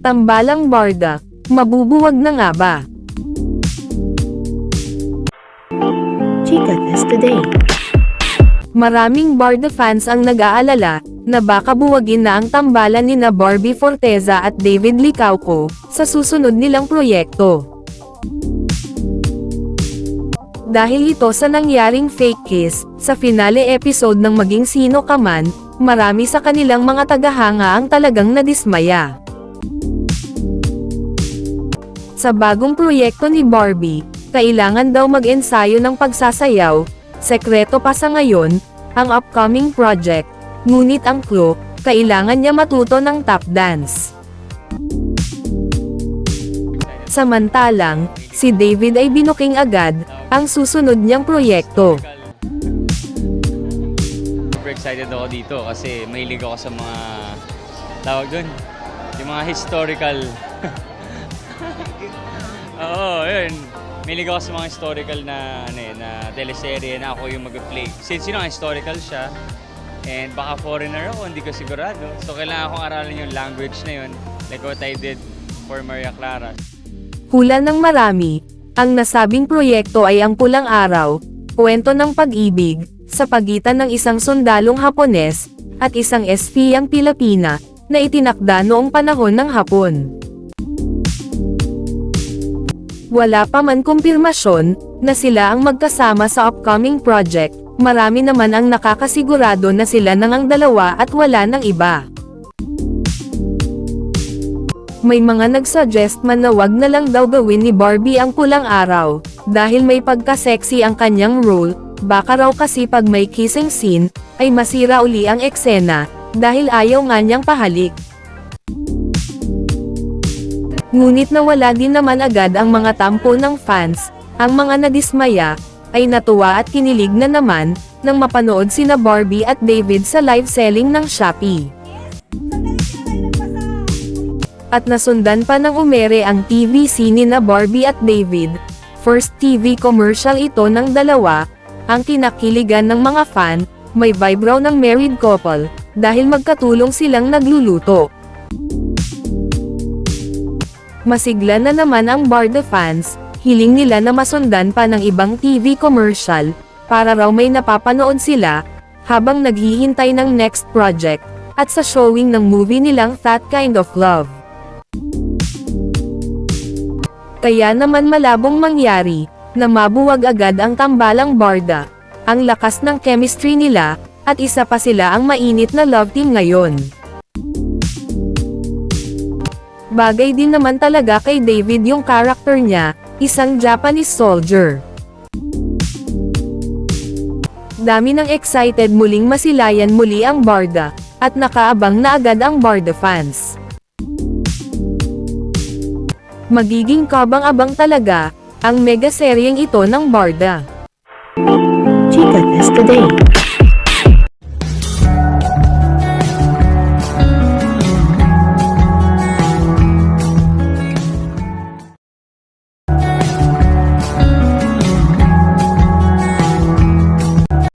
Tambalang Barda, mabubuwag na nga ba? Chica Test Today. Maraming Barda fans ang nag-aalala, na baka buwagin na ang tambalan ni na Barbie Forteza at David Licauco, sa susunod nilang proyekto. Dahil ito sa nangyaring fake kiss, sa finale episode ng Maging Sino Ka Man, marami sa kanilang mga tagahanga ang talagang nadismaya. Sa bagong proyekto ni Barbie, kailangan daw mag-ensayo ng pagsasayaw, sekreto pa sa ngayon, ang upcoming project, ngunit ang clue, kailangan niya matuto ng tap dance. Samantalang, si David ay binuking agad, ang susunod niyang proyekto. Super excited ako dito kasi mahilig ako sa mga tawag doon, yung mga historical. Yun. Mahilig ako sa mga historical na ano eh, na teleserye na ako yung mag-play. Since yun ang historical siya, and baka foreigner ako, hindi ko sigurado. So kailangan akong aralin yung language na yun, like what I did for Maria Clara. Hula ng marami, ang nasabing proyekto ay ang Pulang Araw, kwento ng pag-ibig, sa pagitan ng isang sundalong Hapones, at isang espiyang Pilipina, na itinakda noong panahon ng Hapon. Wala pa man kumpirmasyon, na sila ang magkasama sa upcoming project, marami naman ang nakakasigurado na sila nang ang dalawa at wala ng iba. May mga nagsuggest man na wag na lang daw gawin ni Barbie ang pulang araw, dahil may pagka-sexy ang kanyang role, baka raw kasi pag may kissing scene, ay masira uli ang eksena, dahil ayaw nga niyang pahalik. Ngunit nawala din naman agad ang mga tampo ng fans, ang mga nadismaya, ay natuwa at kinilig na naman, nang mapanood sina Barbie at David sa live selling ng Shopee. At nasundan pa ng umere ang TVC ni na Barbie at David. First TV commercial ito ng dalawa, ang kinakiligan ng mga fan, may vibe raw ng married couple, dahil magkatulong silang nagluluto. Masigla na naman ang Barda fans, hiling nila na masundan pa ng ibang TV commercial, para raw may napapanood sila, habang naghihintay ng next project, at sa showing ng movie nilang That Kind of Love. Kaya naman malabong mangyari, na mabuwag agad ang tambalang Barda, ang lakas ng chemistry nila, at isa pa sila ang mainit na love team ngayon. Bagay din naman talaga kay David yung karakter niya, isang Japanese soldier. Dami ng excited muling masilayan muli ang Barda, at nakaabang na agad ang Barda fans. Magiging kabang-abang talaga, ang mega seryeng ito ng Barda. Chica Test Today.